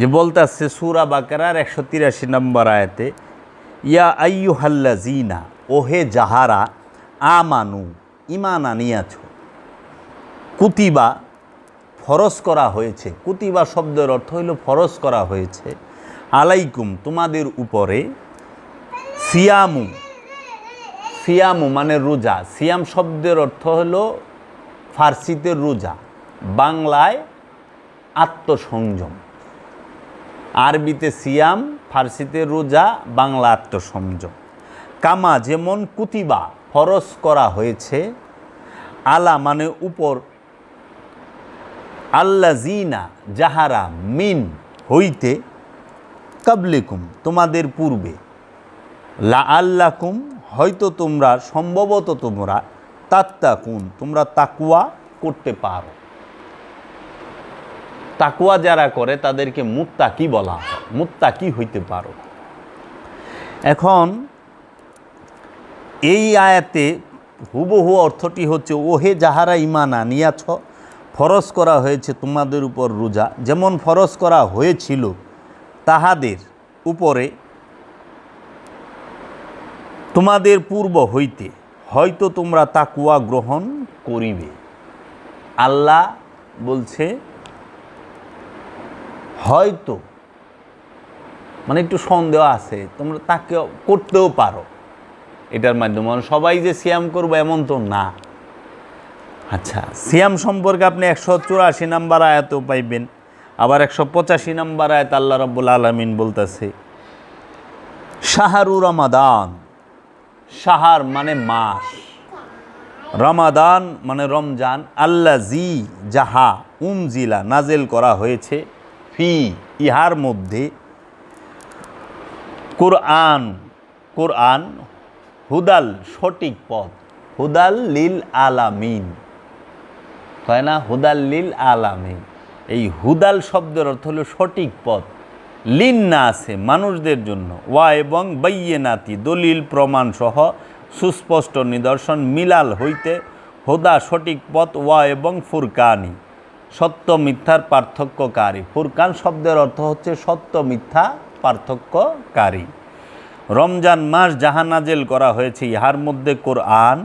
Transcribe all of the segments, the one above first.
যে বলতেছে সুরা বাকারার একশো তিরাশি নম্বর আয়াতে, ইয়া আইয়ু হাল্লা জিনা ওহে যাহারা, আমানু ইমান আনিয়াছ। কুতিবা, ফরজ করা হয়েছে। কুতিবা শব্দের অর্থ হইল ফরজ করা হয়েছে। আলাইকুম, তোমাদের উপরে সিয়ামু সিয়ামু মানে রোজা। সিয়াম শব্দের অর্থ হলো ফার্সিতে রোজা, বাংলায় আত্মসংযম। আরবিতে সিয়াম, ফার্সিতে রোজা, বাংলা আত্মসংযম। কামা যেমন কুতিবা, ফরজ করা হয়েছে, আলা মানে উপর। আল্লা জিনা যাহারা মিন হইতে কাবলিকুম, তোমাদের পূর্বে। লা আল্লাকুম হয়তো তোমরা, সম্ভবত তোমরা, তাত্তাকুন, তোমরা তাকুয়া করতে পারো। তাকুয়া যারা করে, তাদেরকে মুত্তাকি বলা হয়। মুত্তাকি হইতে পারো। এখন, এই আয়াতে হুবহু অর্থটি হচ্ছে, ওহে যাহারা ইমান আনিয়াছ, ফরজ করা হয়েছে তোমাদের উপর রোজা। যেমন ফরজ করা হয়েছিল তাহাদের উপরে, তোমাদের পূর্ব হইতে হয়তো তোমরা তাকুয়া গ্রহণ করিবে। আল্লাহ বলছে হয়তো মানে একটু সন্দেহ আছে, তোমরা তাকে করতেও পারো। এটার মাধ্যমে মানে সবাই যে সিয়াম করব এমন তো না। আচ্ছা সিয়াম সম্পর্কে আপনি একশো চুরাশি নাম্বার আয়াতেও পাইবেন। আবার একশো পঁচাশি নাম্বার আয়াত আল্লাহ রব্বুল আলমিন বলতেছে, শাহরু রমাদান। শাহার মানে মাস। রমাদান মানে রমজান। আল্লা জি যাহা উমজিলা নাজেল করা হয়েছে ফি, ইহার মধ্যে কোরআন কোরআন হুদাল সঠিক পথ। হুদাল লিল আলামিন। হয় না? হুদাল লিল আলামিন। এই হুদাল শব্দের অর্থ হলো সঠিক পথ। লিন না আছে মানুষদের জন্য। ওয়া এবং নাতি দলিল প্রমাণ সহ সুস্পষ্ট নিদর্শন মিলাল হইতে হুদা সঠিক পথ, ওয়া এবং ফুরকানি। সত্য মিথ্যার পার্থক্যকারী। ফুরকান শব্দের অর্থ হচ্ছে সত্য মিথ্যা পার্থক্যকারী। রমজান মাস যাহা নাজেল করা হয়েছে, ইহার মধ্যে কোরআন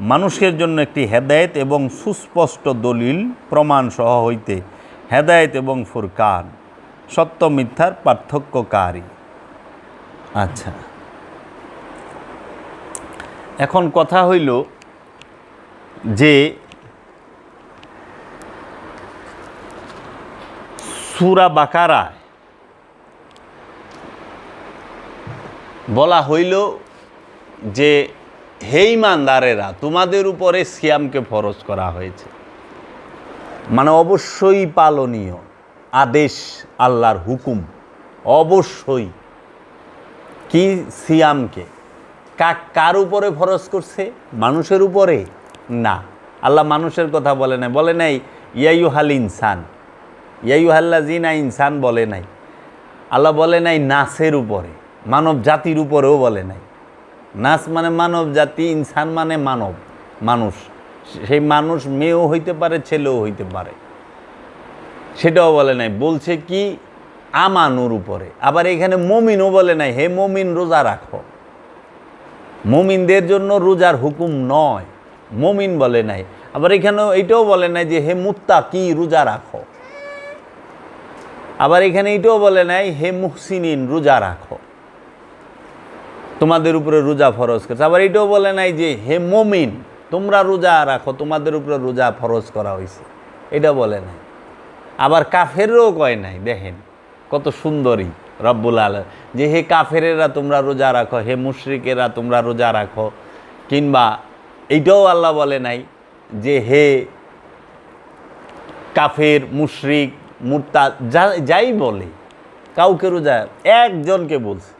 মানুষের জন্য একটি হেদায়েত এবং সুস্পষ্ট দলিল প্রমাণ সহ হইতে হেদায়েত এবং ফুরকান সত্য মিথ্যার পার্থক্যকারী। আচ্ছা। এখন কথা হইল যে সুরা বাকারায় বলা হইল যে, হে ইমানদারেরা, তোমাদের উপরে সিয়ামকে ফরজ করা হয়েছে। মানে অবশ্যই পালনীয় আদেশ, আল্লাহর হুকুম, অবশ্যই। কি সিয়ামকে? কা, কার উপরে ফরজ করছে? মানুষের উপরে? না। আল্লাহ মানুষের কথা বলে নাই। বলে নাই ইয়াইউ হাল ইনসান ইয়াইউ হাল্লা জিনা ইনসান বলে নাই। আল্লাহ বলে নাই নাসের উপরে, মানব জাতির উপরেও বলে নাই। নাস মানে মানব জাতি, ইনসান মানে মানব, মানুষ। সেই মানুষ মেয়েও হইতে পারে, ছেলেও হইতে পারে। সেটাও বলে নাই। বলছে কি? আমানুর উপরে। আবার এখানে মমিনও বলে নাই, হে মমিন, রোজা রাখো। মমিনদের জন্য রোজার হুকুম নয়। মমিন বলে নাই। আবার এখানেও এটাও বলে নাই যে, হে মুত্তা কি রোজা রাখো। আবার এখানে এটাও বলে নাই, হে মুহসিনিন, রোজা রাখো। তোমাদের উপরে রোজা ফরজ করছে। আবার এটাও বলে নাই যে, হে মমিন, তোমরা রোজা রাখো, তোমাদের উপরে রোজা ফরজ করা হয়েছে এটা বলে নাই। আবার কাফেরও কয় নাই, দেখেন, কত সুন্দরী রব্বুল আল যে, হে কাফেরেরা, তোমরা রোজা রাখো, হে মুশরিকেরা, তোমরা রোজা রাখো। কিংবা এইটাও আল্লাহ বলে নাই যে, হে কাফের, মুশরিক মুরতা, যা, যাই বলে, কাউকে রোজা, একজনকে বলছে,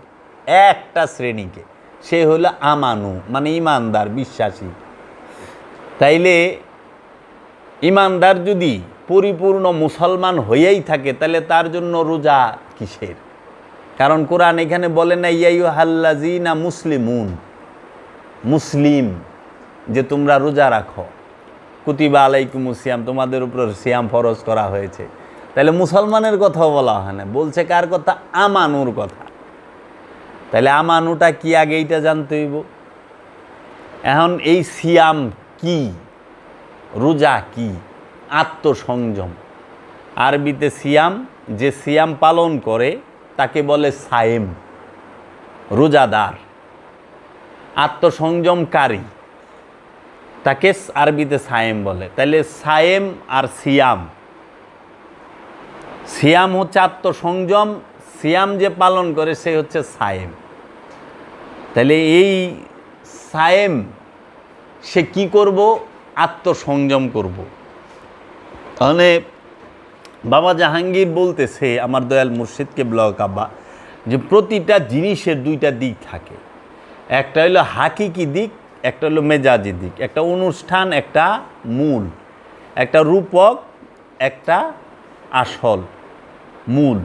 একটা শ্রেণীকে, সে হলো আমানু মানে ইমানদার, বিশ্বাসী। তাইলে, ইমানদার যদি পরিপূর্ণ মুসলমান হয়েই থাকে তাহলে তার জন্য রোজা কিসের? কারণ কোরআন এখানে বলে না ইয়াই ইয়াইউ হাল্লাজিনা মুসলিমুন মুসলিম, যে তোমরা রোজা রাখো। কুতিবা আলাইকুম সিয়াম, তোমাদের উপর সিয়াম ফরজ করা হয়েছে। তাহলে মুসলমানের কথাও বলা হয় না। বলছে কার কথা? আমানুর কথা। তাহলে আমানুটা কি আগে এইটা জানতে হইব? এখন এই সিয়াম কি? রোজা কি? আত্মসংযম। আরবিতে সিয়াম, যে সিয়াম পালন করে, তাকে বলে সায়েম। রোজাদার। আত্মসংযমকারী। তাকে আরবিতে সায়েম বলে। তাহলে সায়েম আর সিয়াম সিয়াম হচ্ছে আত্মসংযম, সিয়াম যে পালন করে সে হচ্ছে সায়েম। তাহলে এই সায়েম, সে কি করব? আত্মসংযম করব। তাহলে বাবা জাহাঙ্গীর বলতেছে, আমার দয়াল মুর্শিদকে ব্লক আব্বা, যে প্রতিটা জিনিসের দুইটা দিক থাকে। একটা হলো হাকিকি দিক, একটা হলো মেজাজি দিক। একটা অনুষ্ঠান, একটা মূল। একটা রূপক, একটা আসল। মূল।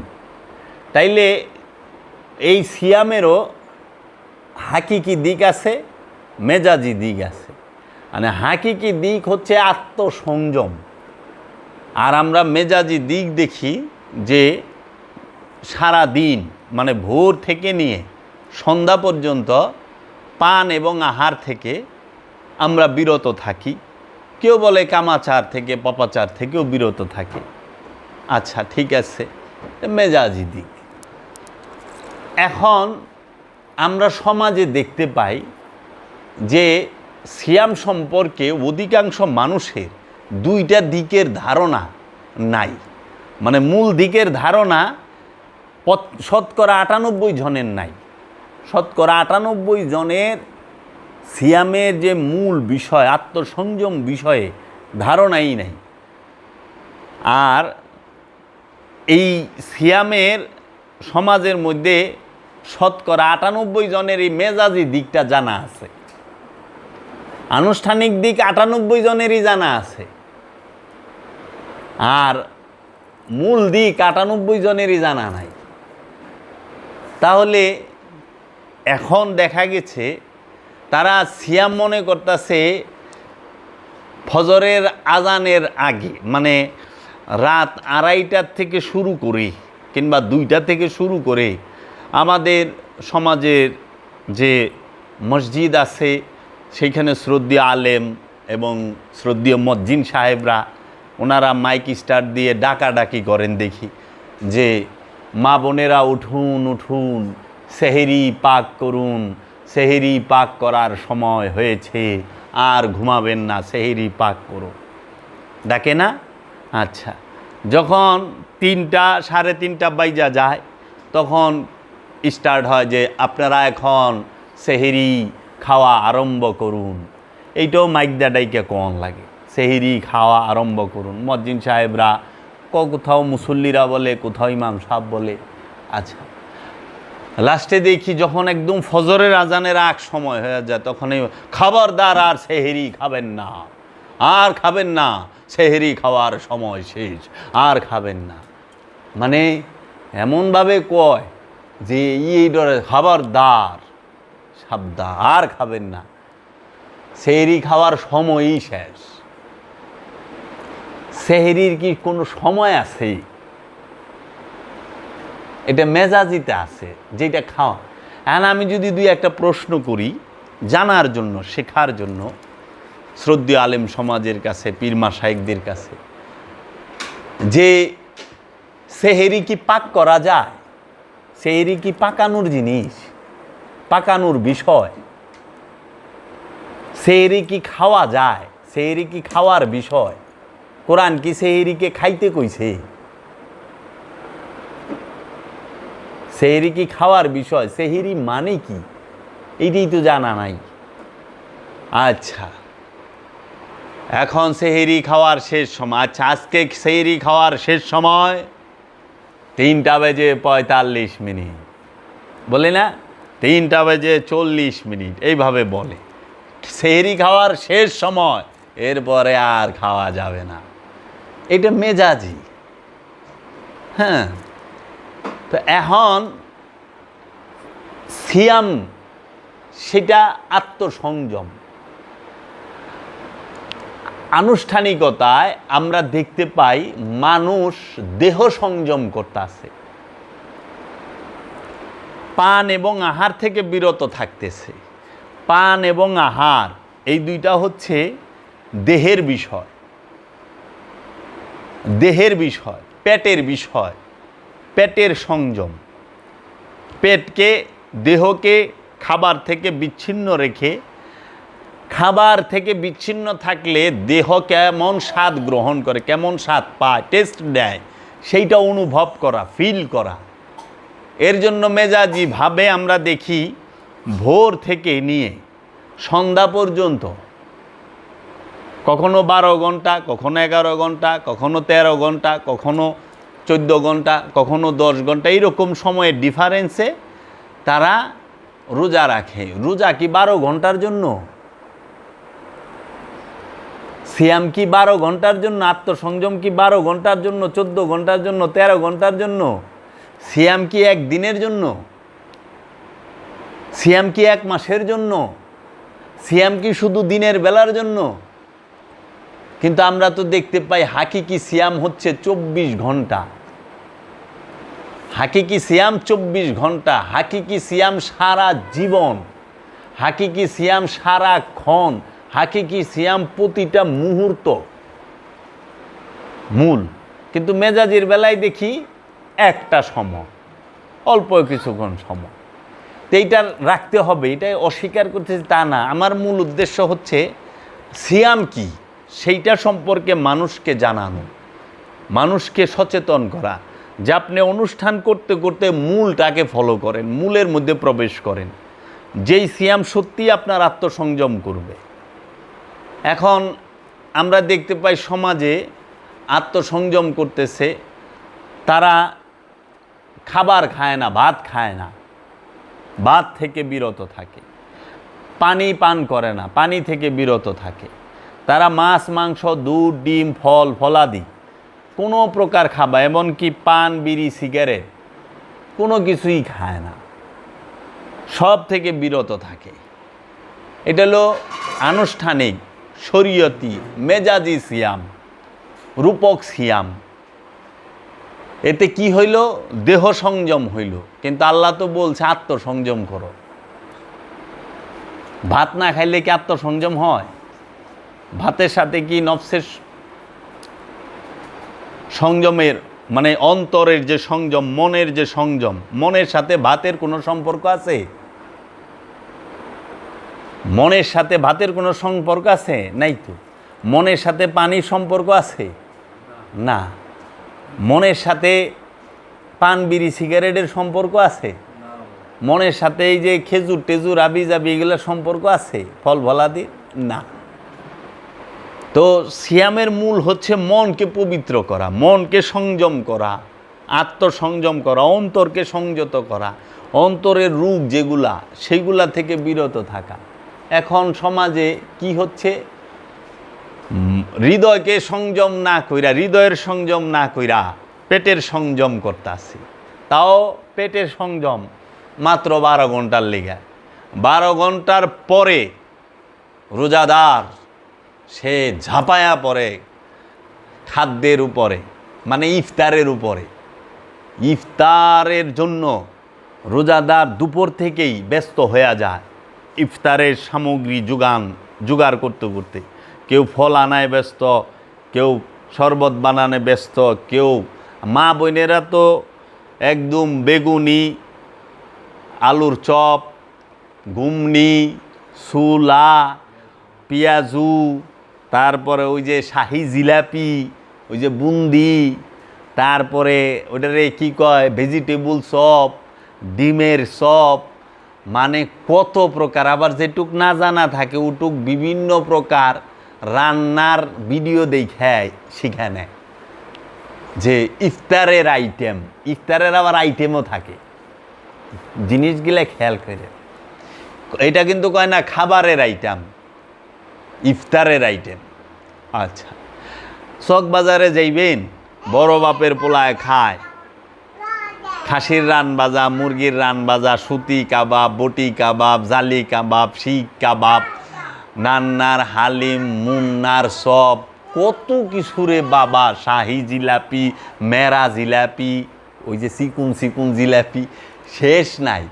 তাইলে এই সিয়ামেরও হাকিকি দিক আছে, মেজাজি দিক আছে। মানে হাকিকি দিক হচ্ছে আত্মসংযম। আর আমরা মেজাজি দিক দেখি যে সারা দিন মানে ভোর থেকে নিয়ে সন্ধ্যা পর্যন্ত পান এবং আহার থেকে আমরা বিরত থাকি। কেউ বলে কামাচার থেকে, পপাচার থেকেও বিরত থাকে। আচ্ছা ঠিক আছে। মেজাজি দিক। এখন আমরা সমাজে দেখতে পাই যে সিয়াম সম্পর্কে অধিকাংশ মানুষের দুইটা দিকের ধারণা নাই। মানে মূল দিকের ধারণা শতকরা আটানব্বই জনের নাই। শতকরা আটানব্বই জনের সিয়ামের যে মূল বিষয়, আত্মসংযম বিষয়ে ধারণাই নাই। আর এই সিয়ামের সমাজের মধ্যে শতকরা আটানব্বই জনের এই মেজাজি দিকটা জানা আছে। আনুষ্ঠানিক দিক আটানব্বই জনেরই জানা আছে। আর মূল দিক আটানব্বই জনেরই জানা নাই। তাহলে এখন দেখা গেছে, তারা সিয়াম মনে করতেছে ফজরের আজানের আগে মানে রাত আড়াইটার থেকে শুরু করে কিংবা দুইটা থেকে শুরু করে আমাদের সমাজের যে মসজিদ আছে, সেইখানে শ্রদ্ধীয় আলেম এবং শ্রদ্ধীয় মজ্জিন সাহেবরা, ওনারা মাইক স্টার দিয়ে ডাকাডাকি করেন দেখি যে মা বোনেরা উঠুন উঠুন, সেহেরি পাক করুন, সেহেরি পাক করার সময় হয়েছে, আর ঘুমাবেন না, সেহেরি পাক করুন ডাকে না? আচ্ছা যখন তিনটা, সাড়ে তিনটা বাইজা যায়, তখন স্টার্ট হয় যে আপনারা এখন সেহেরি খাওয়া আরম্ভ করুন। এইটাও মাইক দাডাইকে কন লাগে। সেহেরি খাওয়া আরম্ভ করুন। মজ্জিন সাহেবরা ক- কোথাও মুসল্লিরা বলে, কোথাও ইমাম সাহেব বলে। আচ্ছা লাস্টে দেখি যখন একদম ফজরের আজানের আগ সময় হয়ে যায় তখন খাবারদার আর সেহেরি খাবেন না। আর খাবেন না। সেহেরি খাওয়ার সময় শেষ, আর খাবেন না। মানে এমনভাবে কয় যে এই ডরে খাবারদার সাবধান, আর খাবেন না। সেহেরি খাওয়ার সময়ই শেষ। সেহেরির কি কোনো সময় আছে? এটা মেজাজিতে আছে, যেটা খাওয়া। এখন আমি যদি দুই একটা প্রশ্ন করি জানার জন্য, শেখার জন্য শ্রদ্ধীয় আলেম সমাজের কাছে পীরমা শাইকদের কাছে। যে সেহেরি কি পাক করা যায়? সেহেরি কি পাকানোর জিনিস? পাকানোর বিষয়? সেহেরি কি খাওয়া যায়? সেহেরি কি খাওয়ার বিষয়? কোরআন কি সেহেরিকে খাইতে কইছে? সেহেরি কি খাওয়ার বিষয়? সেহেরি মানে কি? এইটাই তো জানা নাই। আচ্ছা। এখন সেহেরি খাওয়ার শেষ সময়। আচ্ছা আজকে সেহেরি খাওয়ার শেষ সময়? তিনটা বেজে পঁয়তাল্লিশ মিনিট। বলে না? তিনটা বেজে চল্লিশ মিনিট। এইভাবে বলে। সেহেরি খাওয়ার শেষ সময়। এরপরে আর খাওয়া যাবে না। এটা মেজাজি। হ্যাঁ। তো এখন সিয়াম, সেটা আত্মসংযম। আনুষ্ঠানিকতায় আমরা দেখতে পাই মানুষ দেহ সংযম করতেছে। পান এবং আহার থেকে বিরত থাকতেছে। পান এবং আহার, এই দুইটা হচ্ছে দেহের বিষয়। দেহের বিষয়, পেটের বিষয়, পেটের সংযম। পেটকে, দেহকে খাবার থেকে বিচ্ছিন্ন রেখে খাবার থেকে বিচ্ছিন্ন থাকলে দেহ কেমন স্বাদ গ্রহণ করে, কেমন স্বাদ পায় টেস্ট দেয়, সেইটা অনুভব করা ফিল করা। এর জন্য মেজাজিভাবে আমরা দেখি, ভোর থেকে নিয়ে সন্ধ্যা পর্যন্ত, কখনো বারো ঘণ্টা, কখনো এগারো ঘণ্টা, কখনো তেরো ঘণ্টা, কখনো চোদ্দ ঘণ্টা, কখনো দশ ঘণ্টা, এইরকম সময়ের ডিফারেন্সে তারা রোজা রাখে। রোজা কি বারো ঘণ্টার জন্য? সিয়াম কি বারো ঘণ্টার জন্য, আত্মসংযম কি বারো ঘণ্টার জন্য, চোদ্দ ঘণ্টার জন্য, তেরো ঘণ্টার জন্য? সিয়াম কি এক দিনের জন্য? সিয়াম কি এক মাসের জন্য? সিয়াম কি শুধু দিনের বেলার জন্য? কিন্তু আমরা তো দেখতে পাই হাকিকি সিয়াম হচ্ছে চব্বিশ ঘণ্টা। হাকিকি সিয়াম চব্বিশ ঘণ্টা, হাকিকি সিয়াম সারা জীবন হাকি হাকিকি সিয়াম সারাক্ষণ হাকিকি সিয়াম প্রতিটা মুহূর্ত। মূল। কিন্তু মেজাজের বেলায় দেখি একটা সময় অল্প কিছুক্ষণ সময় তো এইটা রাখতে হবে, এটাই অস্বীকার করতেছি তা না। আমার মূল উদ্দেশ্য হচ্ছে সিয়াম কি? সেইটা সম্পর্কে মানুষকে জানানো। মানুষকে সচেতন করা। যে আপনি অনুষ্ঠান করতে করতে মূলটাকে ফলো করেন, মূলের মধ্যে প্রবেশ করেন। যেই সিয়াম সত্যি আপনার আত্মসংযম করবে। এখন আমরা দেখতে পাই সমাজে আত্মসংযম করতেছে, তারা খাবার খায় না, ভাত খায় না, ভাত থেকে বিরত থাকে, পানি পান করে না, পানি থেকে বিরত থাকে। তারা মাছ, মাংস, দুধ, ডিম, ফল, ফলাদি, কোনো প্রকার খাবার, এমনকি পান, বিড়ি, সিগারেট, কোনো কিছুই খায় না। সব থেকে বিরত থাকে। এটা হলো আনুষ্ঠানিক শরীয়তি, মেজাজি সিয়াম, রূপক সিয়াম। এতে কি হইল? দেহ সংযম হইল। কিন্তু আল্লাহ তো বলছে, আত্মসংযম করো। ভাত না খাইলে কি আত্মসংযম হয়? ভাতের সাথে কি নফসের সংযমের মানে অন্তরের যে সংযম, মনের যে সংযম, মনের সাথে ভাতের কোনো সম্পর্ক আছে? মনের সাথে ভাতের কোনো সম্পর্ক আছে? নাই তো। মনের সাথে পানির সম্পর্ক আছে? না। মনের সাথে পান, বিড়ি, সিগারেটের সম্পর্ক আছে? মনের সাথে এই যে খেজুর, টেজুর, আবি জাবি এগুলোর সম্পর্ক আছে? ফল ফলাদি না। তো সিয়ামের মূল হচ্ছে মনকে পবিত্র করা, মনকে সংযম করা, আত্মসংযম করা, অন্তরকে সংযত করা, অন্তরের রূপ যেগুলা, সেগুলা থেকে বিরত থাকা। এখন সমাজে কি হচ্ছে? হৃদয়কে সংযম না কইরা, হৃদয়ের সংযম না কইরা পেটের সংযম করতেছি তাও পেটের সংযম মাত্র বারো ঘণ্টার লেগে। বারো ঘণ্টার পরে রোজাদার, সে ঝাঁপায়া পড়ে খাদ্যের উপরে মানে ইফতারের উপরে। ইফতারের জন্য রোজাদার দুপুর থেকেই ব্যস্ত হয়ে যায়। ইফতারের সামগ্রী যোগান, জোগাড় করতে করতে। কেউ ফল আনায় ব্যস্ত, কেউ শরবত বানানে ব্যস্ত, কেউ, মা বোনেরা তো একদম বেগুনি, আলুর চপ, ঘুমনি, সুলা, পেঁয়াজু, তারপরে ওই যে শাহি জিলাপি, ওই যে বুন্দি, তারপরে ওটারে কি কয় ভেজিটেবল চপ, ডিমের চপ মানে কত প্রকার? আবার যেটুক না জানা থাকে ওটুক বিভিন্ন প্রকার রান্নার ভিডিও দেখায় সেখানে যে ইফতারের আইটেম ইফতারের আবার আইটেমও থাকে। জিনিসগুলা খেয়াল করে। এটা কিন্তু কয় না, খাবারের আইটেম ইফতারের আইটেম আচ্ছা চক বাজারে যাইবেন, বড় বাপের পোলায় খায়। খাসির রান বাজা, মুরগির রান বাজা, সুতি কাবাব, বটি কাবাব, জালি কাবাব শিখ কাবাব, নান্নার, হালিম, মুন্নার সব। কত কিছুরে বাবা, শাহি জিলাপি, মেরা জিলাপি, ওই যে সিকুন সিকুন জিলাপি, শেষ নাই।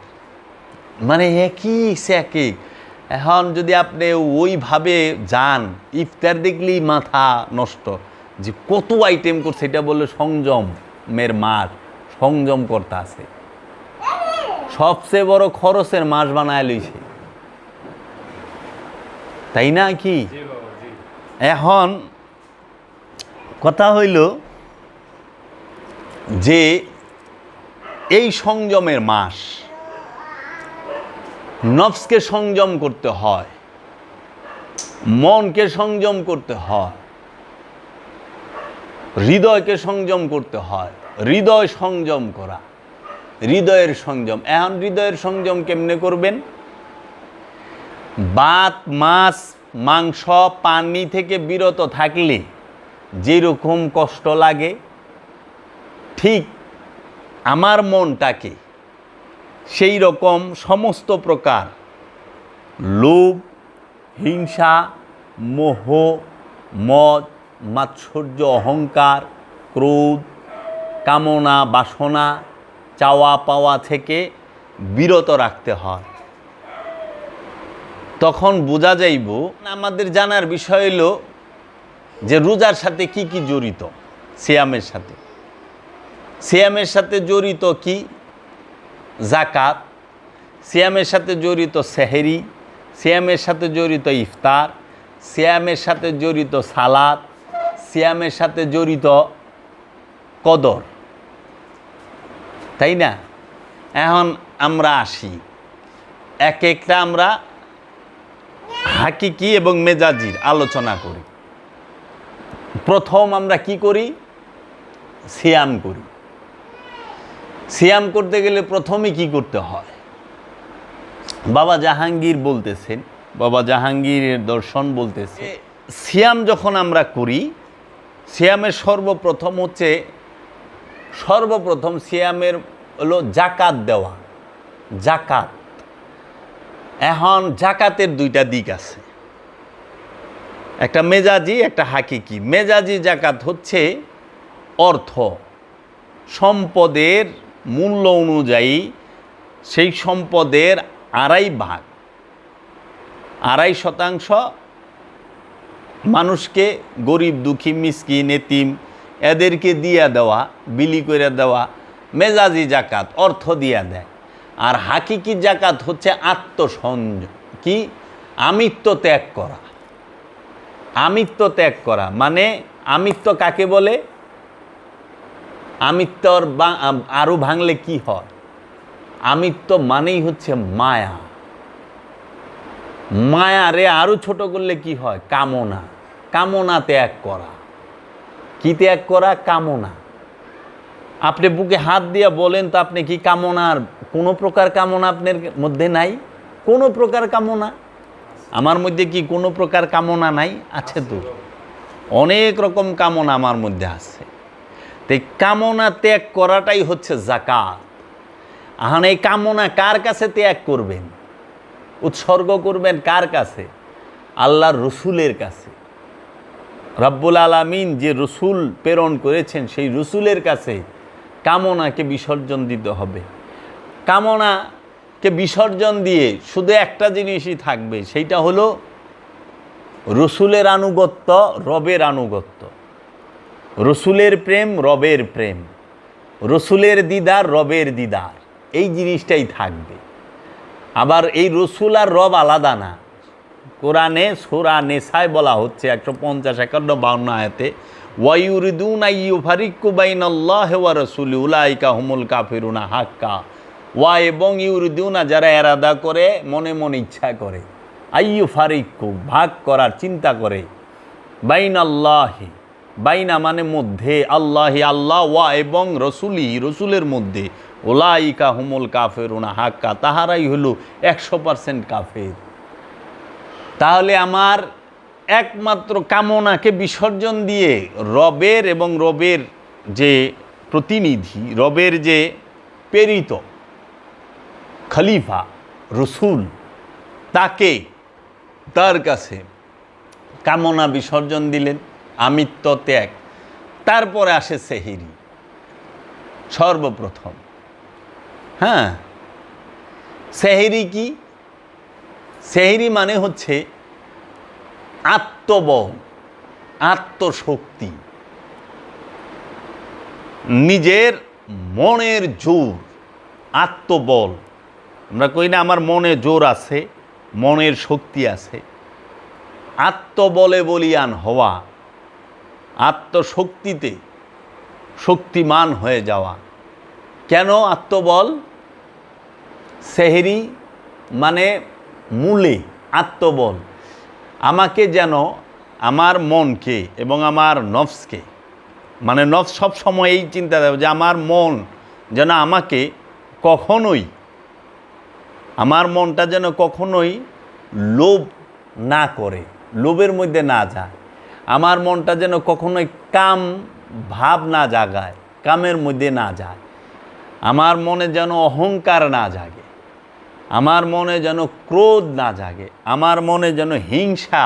মানে একই সে এক এখন যদি আপনি ওইভাবে যান, ইফতার দেখলেই মাথা নষ্ট। যে কত আইটেম করছে, এটা বললে সংযমের মাস সংযম করতে আছে। সবচেয়ে বড় খরচের মাস বানায় লইছে। তাই না কি? এখন কথা হইল যে এই সংযমের মাস নফসকে সংযম করতে হয় মনকে সংযম করতে হয় হৃদয়কে সংযম করতে হয় হৃদয় সংযম করা। হৃদয়ের সংযম। এখন হৃদয়ের সংযম কেমনে করবেন? বাত, মাছ, মাংস, পানি থেকে বিরত থাকলে যেরকম কষ্ট লাগে, ঠিক আমার মনটাকে সেই রকম সমস্ত প্রকার লোভ, হিংসা, মোহ, মদ, মাৎসর্য, অহংকার, ক্রোধ কামনা, বাসনা, চাওয়া পাওয়া থেকে বিরত রাখতে হয়। তখন বোঝা যাইব, আমাদের জানার বিষয় হলো যে রোজার সাথে কি কি জড়িত? সিয়ামের সাথে। সিয়ামের সাথে জড়িত কি? জাকাত সিয়ামের সাথে জড়িত সেহেরি। সিয়ামের সাথে জড়িত ইফতার। সিয়ামের সাথে জড়িত সালাদ। সিয়ামের সাথে জড়িত কদর। তাই না? এখন আমরা আসি। এক একটা আমরা হাকিকি এবং মেজাজির আলোচনা করি। প্রথম আমরা কি করি? সিয়াম করি। সিয়াম করতে গেলে প্রথমে কি করতে হয়? বাবা জাহাঙ্গীর বলতেছেন, বাবা জাহাঙ্গীরের দর্শন বলতেছে, সিয়াম যখন আমরা করি, সিয়ামের সর্বপ্রথম হচ্ছে সর্বপ্রথম সিয়ামের হলো জাকাত দেওয়া, জাকাত। এখন জাকাতের দুইটা দিক আছে। একটা মেজাজি, একটা হাকিকি। মেজাজি জাকাত হচ্ছে অর্থ। সম্পদের মূল্য অনুযায়ী সেই সম্পদের আড়াই ভাগ। আড়াই শতাংশ মানুষকে গরিব, দুঃখী, মিসকিন, এতিম এদেরকে দিয়া দেওয়া, বিলি করে দেওয়া, মেজাজি জাকাত, অর্থ দিয়া দেয়। আর হাকিকি জাকাত হচ্ছে আত্মসংয, কি? আমিত্ব ত্যাগ করা। আমিত্ব ত্যাগ করা মানে আমিত্ব কাকে বলে? আমিত্বর বা আরও ভাঙলে কি হয়? আমিত্ব মানেই হচ্ছে মায়া। মায়া রে আরও ছোট করলে কি হয়? কামনা। কামনা ত্যাগ করা। কি ত্যাগ করা? কামনা। আপনি বুকে হাত দিয়া বলেন তো আপনি কি কামনার কোনো প্রকার কামনা আপনার মধ্যে নাই? কোনো প্রকার কামনা? আমার মধ্যে কি কোনো প্রকার কামনা নাই? আছে তো। অনেক রকম কামনা আমার মধ্যে আছে। তো কামনা ত্যাগ করাটাই হচ্ছে জাকাত আহান, এই কামনা কার কাছে ত্যাগ করবেন? উৎসর্গ করবেন কার কাছে? আল্লাহর রসুলের কাছে। রব্বুল আলামিন যে রসুল প্রেরণ করেছেন, সেই রসুলের কাছে কামনাকে বিসর্জন দিতে হবে। কামনাকে বিসর্জন দিয়ে শুধু একটা জিনিসই থাকবে, সেইটা হলো রসুলের আনুগত্য, রবের আনুগত্য। রসুলের প্রেম, রবের প্রেম। রসুলের দিদার, রবের দিদার। এই জিনিসটাই থাকবে। আবার এই রসুল আর রব আলাদা না। কোরআনে সোরা নেশায় বলা হচ্ছে একশো পঞ্চাশ, একান্ন, বাউন্ন আয়াতে ওয়াইউরিদুন আইয়ু ফারিক্কু বাইন আল্লাহ ওয়া রসুল, উলাইকা হুমুল কাফিরুনা হাক্কা। ওয়া এবং ইউরিদুনা যারা এরাদা করে, মনে মনে ইচ্ছা করে আইয়ু ফারিক্কু ভাগ করার চিন্তা করে। বাইন আল্লাহি বাইনা মানে মধ্যে, আল্লাহি, আল্লাহ, ওয়া এবং রসুলি, রসুলের মধ্যে ওলাইকা হুমুল কাফেরুনা হাক্কা, তাহারাই হলো একশো পার্সেন্ট কাফের। তাহলে আমার একমাত্র কামনাকে বিসর্জন দিয়ে রবের এবং রবের যে প্রতিনিধি, রবের যে প্রেরিত খলিফা, রসুল, তাকে তার কাছে কামনা বিসর্জন দিলেন, আমিত্ব ত্যাগ। তারপরে আসে সেহিরি, সর্বপ্রথম। হ্যাঁ সেহেরি কি? সেহেরি মানে হচ্ছে আত্মবল আত্মশক্তি। নিজের মনের জোর, আত্মবল। আমরা কই না আমার মনে জোর আছে, মনের শক্তি আছে। আত্মবলে বলিয়ান হওয়া, আত্মশক্তিতে শক্তিমান হয়ে যাওয়া। কেন আত্মবল? সেহেরি মানে মূলে, আত্মবল। আমাকে যেন আমার মনকে এবং আমার নফসকে মানে নফস সব সময় এই চিন্তা দেবে যে আমার মন যেন আমাকে কখনোই, আমার মনটা যেন কখনোই লোভ না করে, লোভের মধ্যে না যায়। আমার মনটা যেন কখনোই কাম ভাব না জাগায়, কামের মধ্যে না যায়। আমার মনে যেন অহংকার না জাগে। আমার মনে যেন ক্রোধ না জাগে, আমার মনে যেন হিংসা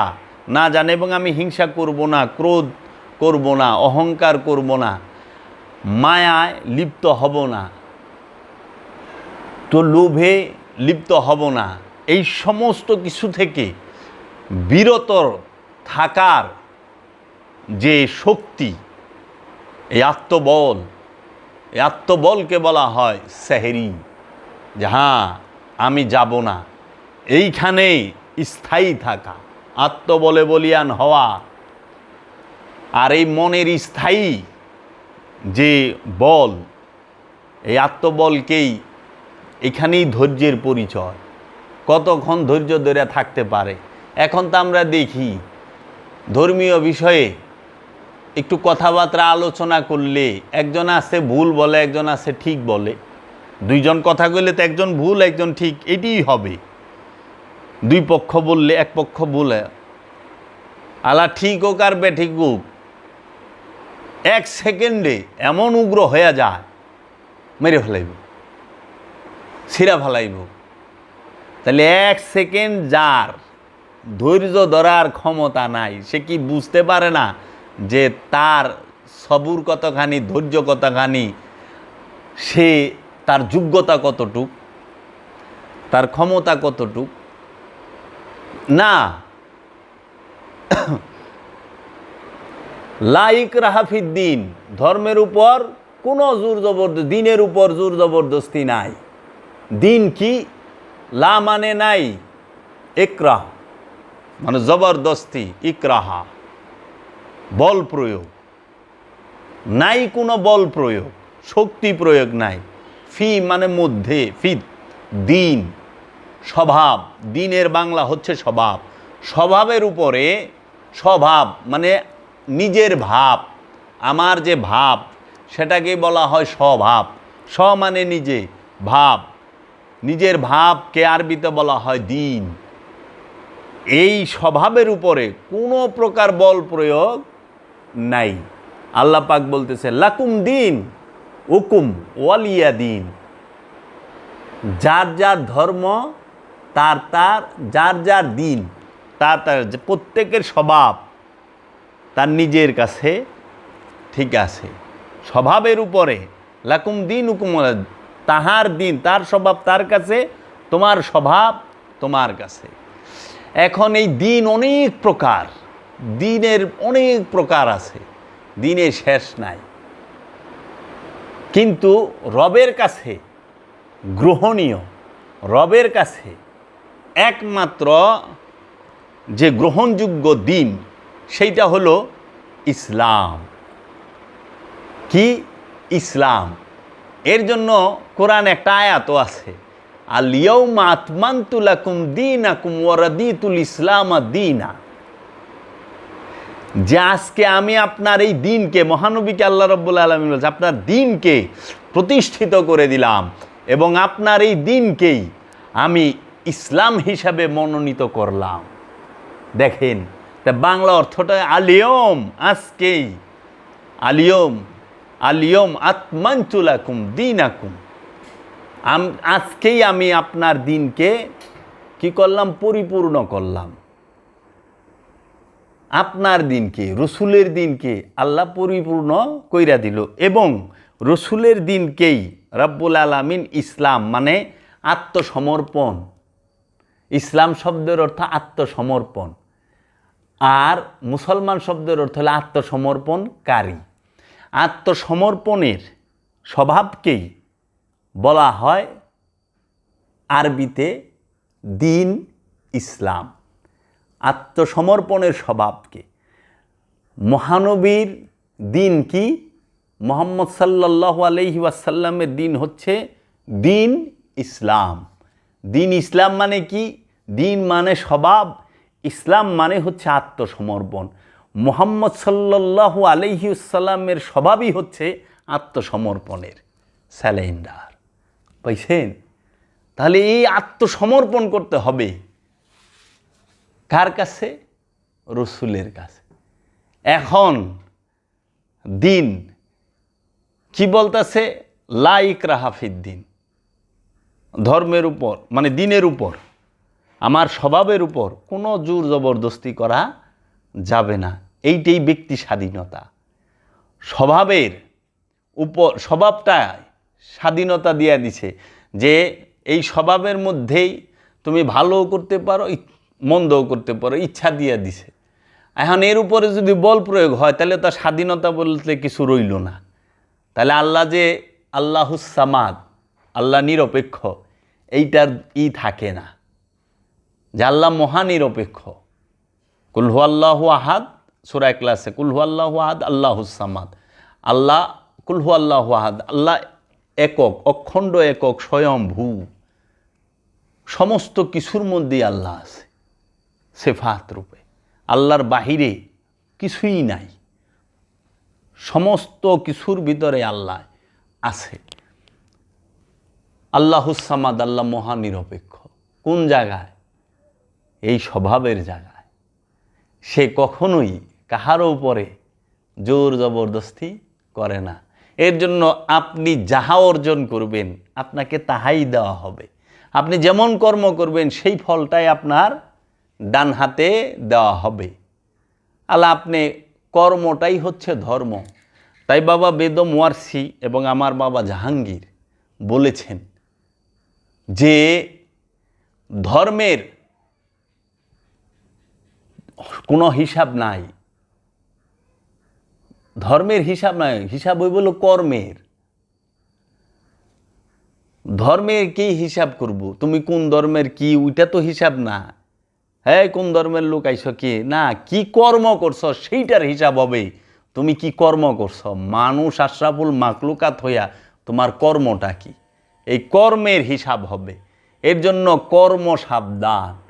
না জানে এবং আমি হিংসা করব না, ক্রোধ করব না, অহংকার করব না, মায়ায় লিপ্ত হব না, তো লোভে লিপ্ত হব না, এই সমস্ত কিছু থেকে বিরত থাকার যে শক্তি, এই আত্মবল, এই আত্মবলকে বলা হয় সেহেরি, যে হ্যাঁ আমি যাব না। এইখানে স্থায়ী থাকা, আত্মবলে বলিয়ান হওয়া। আর এই মনের স্থায়ী যে বল, এই আত্মবলকেই এখানেই ধৈর্যের পরিচয়। কতক্ষণ ধৈর্য ধরে থাকতে পারে? এখন তো আমরা দেখি, ধর্মীয় বিষয়ে একটু কথাবার্তা আলোচনা করলে একজন আছে ভুল বলে, একজন আছে ঠিক বলে। দুইজন কথা কইলে তো একজন ভুল, একজন ঠিক, এটিই হবে। দুই পক্ষ বললে এক পক্ষ বলে আলা ঠিক হোক আর বেঠিক হোক, এক সেকেন্ডে এমন উগ্র হয়ে যায়, মেরে ফেলাইব, ছিঁড়া ফেলাইব। তাহলে এক সেকেন্ড যার ধৈর্য ধরার ক্ষমতা নাই, সে কি বুঝতে পারে না যে তার সবুর কতখানি, ধৈর্য কতখানি, সে তার যোগ্যতা কতটুক? তার ক্ষমতা কতটুক? না। লাইক রাহাফিদ্দিন ধর্মের উপর কোনো জোর জবরদস্তি, দিনের উপর জোর জবরদস্তি নাই। দিন কি? লা মানে নাই। একরাহ মানে জবরদস্তি, ইকরাহা। বল প্রয়োগ। নাই কোনো বল প্রয়োগ। শক্তি প্রয়োগ নাই। ফি মানে মধ্যে ফি দিন, স্বভাব। দিনের বাংলা হচ্ছে স্বভাব। স্বভাবের উপরে স্বভাব মানে নিজের ভাব, আমার যে ভাব সেটাকে বলা হয় স্বভাব। স্ব মানে নিজে, ভাব। নিজের ভাবকে আরবিতে বলা হয় দিন। এই স্বভাবের উপরে কোনো প্রকার বল প্রয়োগ নাই। আল্লাহ পাক বলতেছে, লাকুম দিন। উকুম ওয়ালিয়া দিন যার যার ধর্ম, তার তার, যার যার দিন, তার তার প্রত্যেকের স্বভাব তার নিজের কাছে ঠিক আছে। স্বভাবের উপরে, লাকুম দিন উকুম তাহার দিন, তার স্বভাব তার কাছে, তোমার স্বভাব তোমার কাছে। এখন এই দিন অনেক প্রকার, দিনের অনেক প্রকার আছে, দিনের শেষ নাই। কিন্তু রবের কাছে গ্রহণীয়, রবের কাছে একমাত্র যে গ্রহণযোগ্য দিন, সেইটা হলো ইসলাম। কি ইসলাম? এর জন্য কোরআন একটা আয়াতও আছে আলিয়ম আতমান্তুলাকুম দিন আকুম ওরাদিতুল ইসলাম দিনা। যে আজকে আমি আপনার এই দিনকে, মহানবীকে আল্লাহ রব্বুল আলমী বলছে, আপনার দিনকে প্রতিষ্ঠিত করে দিলাম এবং আপনার এই দিনকেই আমি ইসলাম হিসাবে মনোনীত করলাম। দেখেন, তা বাংলা অর্থটা আলিয়ম, আজকেই আলিয়ম আলিয়ম আত্মাঞ্চুলাকুম দিন আকুম আজকেই আমি আপনার দিনকে কি করলাম? পরিপূর্ণ করলাম। আপনার দিনকে, রসুলের দিনকে আল্লাহ পরিপূর্ণ কইরা দিল এবং রসুলের দিনকেই রব্বুল আলামিন ইসলাম মানে আত্মসমর্পণ। ইসলাম শব্দের অর্থ আত্মসমর্পণ। আর মুসলমান শব্দের অর্থ হলো আত্মসমর্পণকারী। আত্মসমর্পণের স্বভাবকেই বলা হয় আরবিতে দিন ইসলাম। আত্মসমর্পণের স্বভাবকে। মহানবীর দিন কি? মোহাম্মদ সাল্লাহ আলহি ওয়াসাল্লামের দিন হচ্ছে দিন ইসলাম। দিন ইসলাম মানে কি? দিন মানে স্বভাব, ইসলাম মানে হচ্ছে আত্মসমর্পণ। মোহাম্মদ সাল্লাহ আলহিউসাল্লামের স্বভাবই হচ্ছে আত্মসমর্পণের স্যালেন্ডার। পাইছেন? তাহলে এই আত্মসমর্পণ করতে হবে। কার কাছে? রসুলের কাছে। এখন দিন কি বলতেছে? লাইক রাহাফিদ দিন। ধর্মের উপর মানে দিনের উপর, আমার স্বভাবের উপর কোনো জোর জবরদস্তি করা যাবে না। এইটাই ব্যক্তি স্বাধীনতা। স্বভাবের উপর, স্বভাবটা স্বাধীনতা দিয়ে দিছে যে এই স্বভাবের মধ্যেই তুমি ভালো করতে পারো মন্দও করতে পারে, ইচ্ছা দিয়ে দিছে। এখন এর উপরে যদি বল প্রয়োগ হয়, তাহলে তার স্বাধীনতা বলতে কিছু রইল না। তাহলে আল্লাহ যে আল্লাহুসামাদ আল্লাহ নিরপেক্ষ, এইটার ই থাকে না। যে আল্লাহ মহানিরপেক্ষ। কুলহু আল্লাহ আহাদ সুরায় ক্লাসে কুলহু আল্লাহ আহাদ আল্লাহুসামাদ আল্লাহ কুলহু আল্লাহ আহাদ, আল্লাহ একক, অখণ্ড একক স্বয়ংভূ সমস্ত কিছুর মধ্যেই আল্লাহ আছে। সেফাত রূপে। আল্লাহর বাহিরে কিছুই নাই। সমস্ত কিছুর ভিতরে আল্লাহ আছে। আল্লাহুসামাদ আল্লাহ মহানিরপেক্ষ। কোন জায়গায়? এই স্বভাবের জায়গায়। সে কখনোই কাহারও উপরে জোর জবরদস্তি করে না। এর জন্য আপনি যাহা অর্জন করবেন, আপনাকে তাহাই দেওয়া হবে। আপনি যেমন কর্ম করবেন, সেই ফলটাই আপনার ডান হাতে দেওয়া হবে। আল্লাহ আপনি কর্মটাই হচ্ছে ধর্ম। তাই বাবা বেদম ওয়ারসি এবং আমার বাবা জাহাঙ্গীর বলেছেন যে ধর্মের কোনো হিসাব নাই। ধর্মের হিসাব নাই, হিসাব হইব হলো কর্মের। ধর্মের কি হিসাব করব? তুমি কোন ধর্মের কি, ওইটা তো হিসাব না। হ্যাঁ কোন ধর্মের লোক আইস কি? না, কি কর্ম করছ সেইটার হিসাব হবে। তুমি কি কর্ম করছ? মানুষ আশরাফুল মাকলুকাত হইয়া তোমার কর্মটা কি? এই কর্মের হিসাব হবে। এর জন্য কর্ম সাবধান।